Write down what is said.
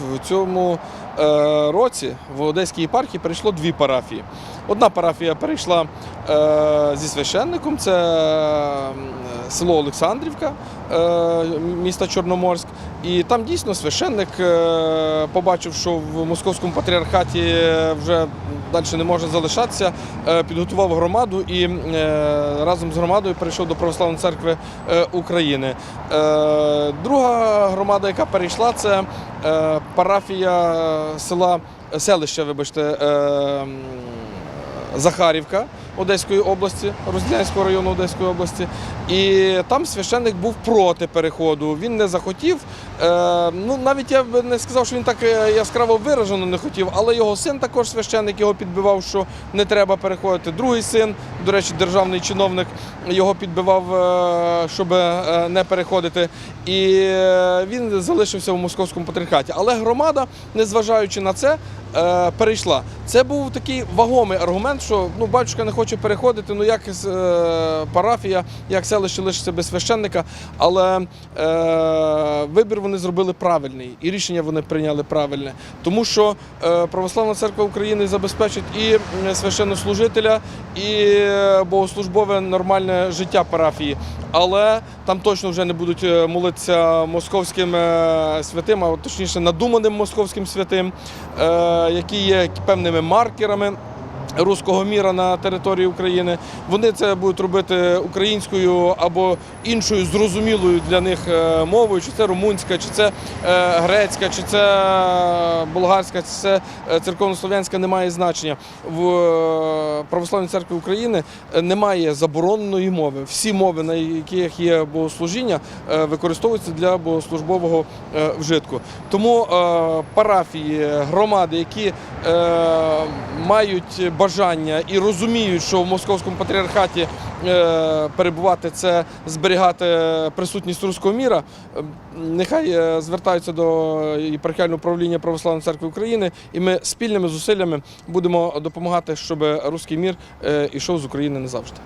в цьому е, році в Одеській єпархії перейшло дві парафії. Одна парафія перейшла е, зі священником, це село Олександрівка е, міста Чорноморськ. І там дійсно священник побачив, що в московському патріархаті вже далі не може залишатися, е, підготував громаду і е, разом з громадою перейшов до Православної церкви е, України. Друга громада, яка перейшла, це парафія села селища, вибачте. Захарівка Одеської області, Розділянського району Одеської області. І там священник був проти переходу. Він не захотів. Е, ну, навіть я б не сказав, що він так е, яскраво виражено не хотів, але його син також священник його підбивав, що не треба переходити. Другий син, до речі, державний чиновник, його підбивав, е, щоб не переходити. І він залишився в московському патріархаті. Але громада, незважаючи на це, е, перейшла. Це був такий вагомий аргумент, що ну, батюшка не хоче переходити, ну як е, парафія, як селище лишиться без священника. Але е, вибір вони зробили правильний, і рішення вони прийняли правильне. Тому що е, Православна церква України забезпечить і священнослужителя, і е, богослужбове нормальне життя парафії. Але там точно вже не будуть е, молитися московським е, святим, а точніше надуманим московським святим, е, які є певними маркерами. Руського міра на території України вони це будуть робити українською або іншою зрозумілою для них е, мовою, чи це румунська, чи це е, грецька, чи це болгарська, чи це е, церковнослов'янська, немає значення. В е, православній церкві України е, немає забороненої мови. Всі мови, на яких є богослужіння, е, використовуються для богослужбового е, вжитку. Тому е, парафії, громади, які е, мають бажання і розуміють, що в московському патріархаті е, перебувати це зберігати присутність руського міра, е, нехай е, звертаються до єпархіального управління Православної церкви України, і ми спільними зусиллями будемо допомагати, щоб руський мір ішов з України назавжди.